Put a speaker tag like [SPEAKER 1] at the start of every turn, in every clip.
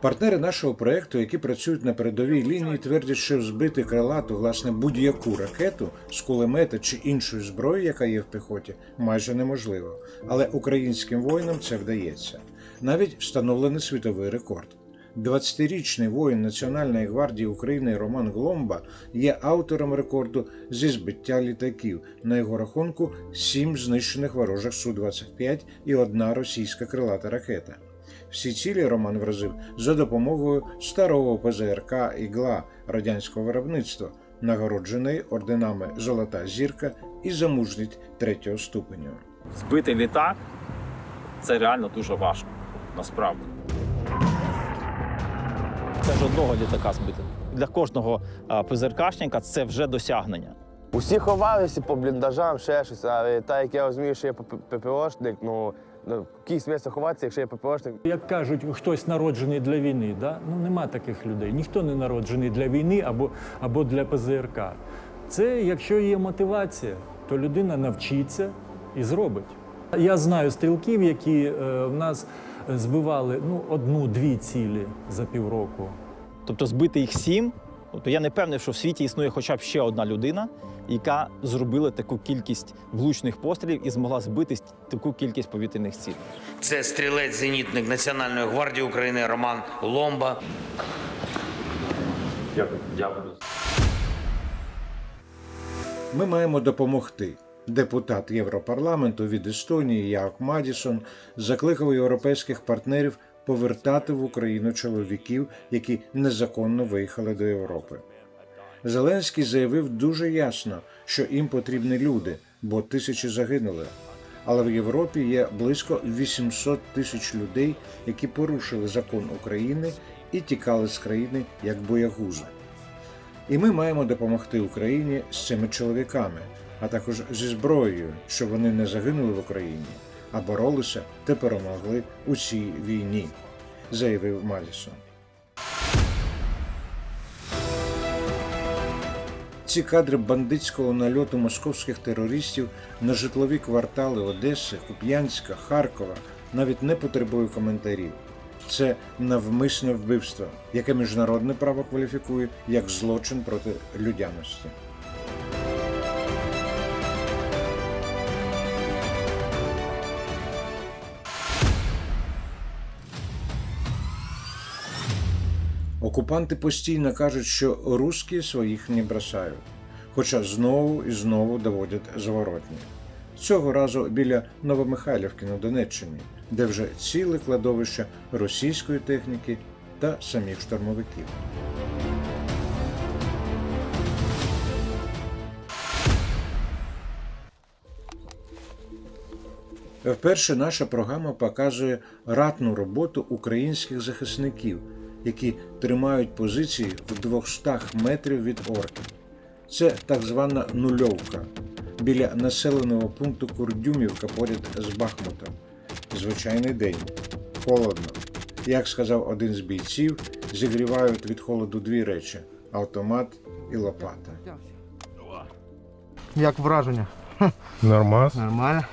[SPEAKER 1] Партнери нашого проекту, які працюють на передовій лінії, твердять, що збити крилату, власне, будь-яку ракету з кулемета чи іншої зброї, яка є в піхоті, майже неможливо. Але українським воїнам це вдається. Навіть встановлений світовий рекорд. 20-річний воїн Національної гвардії України Роман Гломба є автором рекорду зі збиття літаків. На його рахунку сім знищених ворожих Су-25 і одна російська крилата ракета. Всі цілі Роман вразив за допомогою старого ПЗРК «Ігла» радянського виробництва, нагороджений орденами Золота зірка і за мужність третього ступеню.
[SPEAKER 2] Збити літак це реально дуже важко, насправді. Це ж одного літака збити. Для кожного ПЗРКшника це вже досягнення.
[SPEAKER 3] Усі ховалися по бліндажам, ще щось, але так як я розумію, що я ПП- ППОшник, ну, ну в якійсь ховатися, якщо я ППОшник,
[SPEAKER 4] Як кажуть, хтось народжений для війни, да? ну нема таких людей. Ніхто не народжений для війни або, або для ПЗРК. Це якщо є мотивація, то людина навчиться і зробить. Я знаю стрілків, які е, в нас збивали ну, одну-дві цілі за півроку.
[SPEAKER 2] Тобто збити їх сім. Тобто я не певний, що в світі існує хоча б ще одна людина, яка зробила таку кількість влучних пострілів і змогла збити таку кількість повітряних цілей.
[SPEAKER 5] Це стрілець-зенітник Національної гвардії України Роман Ломба.
[SPEAKER 1] Ми маємо допомогти. Депутат Європарламенту від Естонії Як Мадісон закликав європейських партнерів повертати в Україну чоловіків, які незаконно виїхали до Європи. Зеленський заявив дуже ясно, що їм потрібні люди, бо тисячі загинули. Але в Європі є близько 800 тисяч людей, які порушили закон України і тікали з країни як боягузи. І ми маємо допомогти Україні з цими чоловіками, а також зі зброєю, щоб вони не загинули в Україні, а боролися та перемогли у цій війні, заявив Малісон. Ці кадри бандитського нальоту московських терористів на житлові квартали Одеси, Куп'янська, Харкова навіть не потребує коментарів. Це навмисне вбивство, яке міжнародне право кваліфікує як злочин проти людяності. Окупанти постійно кажуть, що русські своїх не бросають, хоча знову і знову доводять зворотні. Цього разу біля Новомихайлівки на Донеччині, де вже ціле кладовище російської техніки та самих штурмовиків. Вперше наша програма показує ратну роботу українських захисників, які тримають позиції в 200 метрів від орків. Це так звана нульовка біля населеного пункту Курдюмівка поряд з Бахмутом. Звичайний день. Холодно. Як сказав один з бійців, зігрівають від холоду дві речі автомат і лопата.
[SPEAKER 6] Як враження?
[SPEAKER 7] Нормас.
[SPEAKER 6] Нормально.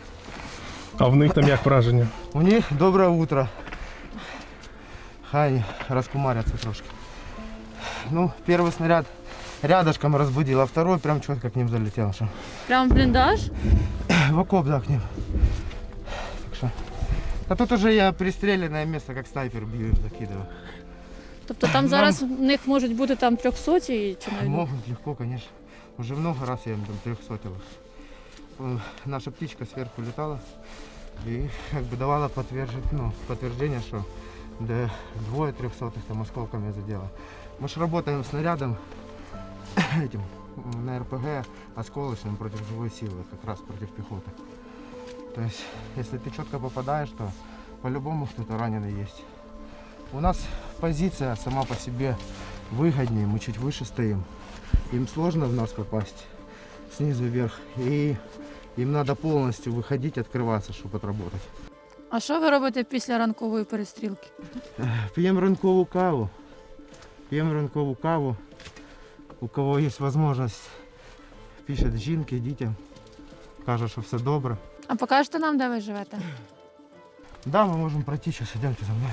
[SPEAKER 7] А в них там як враження?
[SPEAKER 6] У них доброе утро. Хай раскумарятся трошки. Ну, первый снаряд рядышком разбудил, а второй прям четко к ним залетел. Что.
[SPEAKER 8] Прям в бліндаж?
[SPEAKER 6] В окоп, да, к ним. Так что. А тут уже я пристреленное место, как снайпер бью им закидываю.
[SPEAKER 8] Тобто там зараз в них можуть бути там трьохсоті чи навіть.
[SPEAKER 6] Могут легко, конечно. Уже много раз я им там трехсотил. Э, Наша птичка сверху летала и как бы давала подтверждение, ну, подтверждение, что до двое трехсотых там осколками задела. Мы же работаем снарядом этим на РПГ осколочным против живой силы, как раз против пехоты. То есть, если ты четко попадаешь, то по-любому кто-то раненый есть. У нас позиция сама по себе выгоднее, мы чуть выше стоим. Им сложно в нас попасть снизу вверх. И им надо полностью выходить, открываться, чтобы отработать.
[SPEAKER 8] А що ви робите після ранкової перестрілки?
[SPEAKER 6] П'ємо ранкову каву. П'ємо ранкову каву. У кого є можливість, пишет жінки, дітям. Каже, що все добре.
[SPEAKER 8] А покажете нам, де ви живете?
[SPEAKER 6] Да, ми можемо пройти що идемте за мной.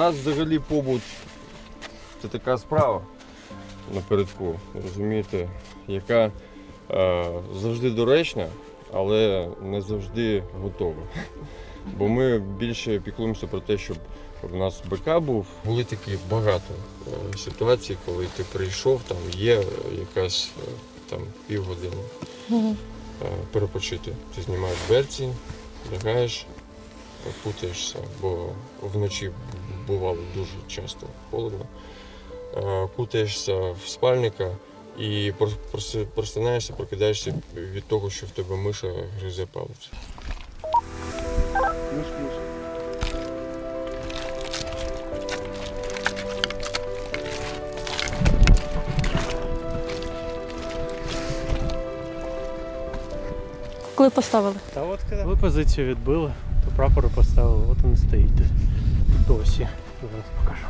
[SPEAKER 9] Нас взагалі побут це така справа напередку, розумієте, яка е, завжди доречна, але не завжди готова. Бо ми більше піклуємося про те, щоб у нас БК був. Були такі багато е, ситуацій, коли ти прийшов, там є якась е, там півгодини е, перепочити. Ти знімаєш берці, лягаєш, путаєшся, бо вночі бувало дуже часто холодно. Кутаєшся в спальника і прос- прос- просинаєшся, прокидаєшся від того, що в тебе миша гризе палець.
[SPEAKER 8] Коли поставили?
[SPEAKER 10] Та от коли позицію відбили, то прапор поставили, от він стоїть досі. Зараз покажу.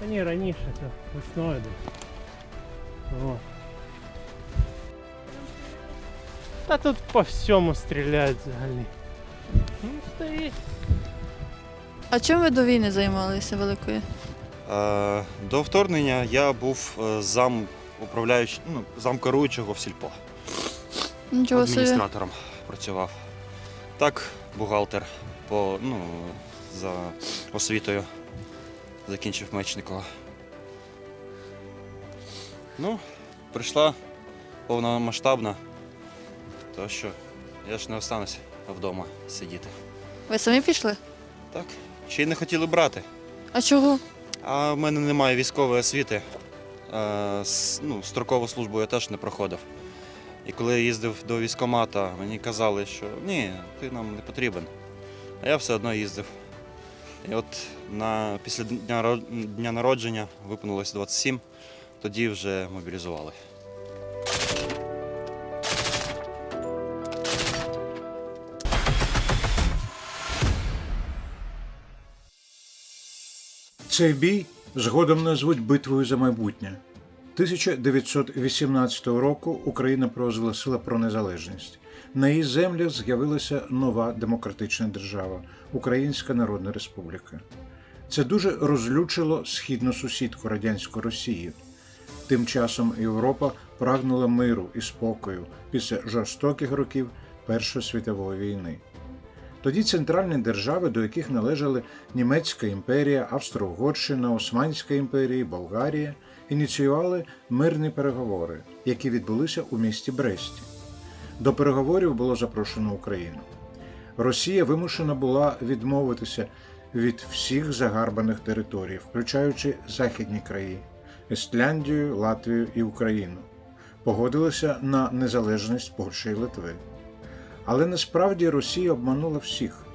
[SPEAKER 10] Та ні, раніше, це весною десь. О. Та тут по всьому стріляють взагалі. Ну, стоїть.
[SPEAKER 8] А чим ви до війни займалися великої?
[SPEAKER 11] Е, До вторгнення я був е, зам управляюч... ну, зам керуючого в сільпо.
[SPEAKER 8] Нічого собі.
[SPEAKER 11] Адміністратором працював. Так, бухгалтер по, ну, за освітою закінчив Мечникова. Ну, прийшла повномасштабна, то що я ж не останусь вдома сидіти.
[SPEAKER 8] Ви самі пішли?
[SPEAKER 11] Так, ще й не хотіли брати.
[SPEAKER 8] А чого?
[SPEAKER 11] А в мене немає військової освіти. Е, с- ну, строкову службу я теж не проходив. І коли я їздив до військкомата, мені казали, що ні, ти нам не потрібен. А я все одно їздив. І от на, після дня, дня народження виповнилось 27, тоді вже мобілізували.
[SPEAKER 1] Цей бій згодом назвуть битвою за майбутнє. 1918 року Україна провозгласила про незалежність. На її землях з'явилася нова демократична держава Українська Народна Республіка. Це дуже розлючило східну сусідку радянську Росію. Тим часом Європа прагнула миру і спокою після жорстоких років Першої світової війни. Тоді центральні держави, до яких належали Німецька імперія, Австро-Угорщина, Османська імперія, Болгарія, ініціювали мирні переговори, які відбулися у місті Бресті. До переговорів було запрошено Україну. Росія вимушена була відмовитися від всіх загарбаних територій, включаючи західні краї Естляндію, Латвію і Україну. Погодилася на незалежність Польщі і Литви. Але насправді Росія обманула всіх.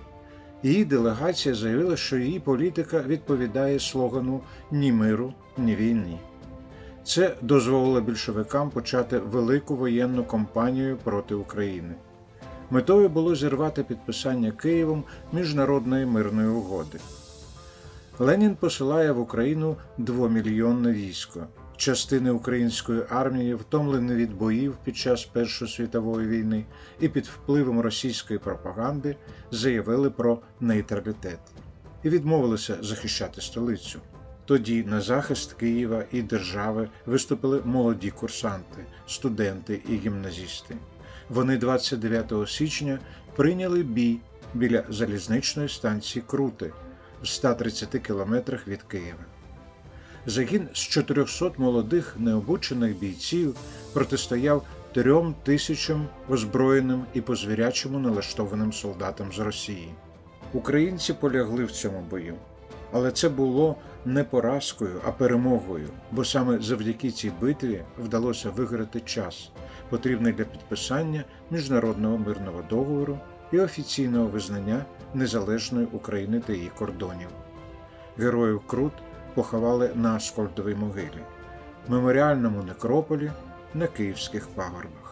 [SPEAKER 1] Її делегація заявила, що її політика відповідає слогану ні миру, ні війні. Це дозволило більшовикам почати велику воєнну кампанію проти України. Метою було зірвати підписання Києвом міжнародної мирної угоди. Ленін посилає в Україну двомільйонне військо. Частини української армії, втомлені від боїв під час Першої світової війни і під впливом російської пропаганди, заявили про нейтралітет і відмовилися захищати столицю. Тоді на захист Києва і держави виступили молоді курсанти, студенти і гімназісти. Вони 29 січня прийняли бій біля залізничної станції Крути в 130 кілометрах від Києва. Загін з 400 молодих необучених бійців протистояв трьом тисячам озброєним і по звірячому налаштованим солдатам з Росії. Українці полягли в цьому бою, але це було не поразкою, а перемогою, бо саме завдяки цій битві вдалося виграти час, потрібний для підписання міжнародного мирного договору і офіційного визнання незалежної України та її кордонів. Героїв Крут поховали на Аскольдовій могилі, меморіальному некрополі на Київських пагорбах.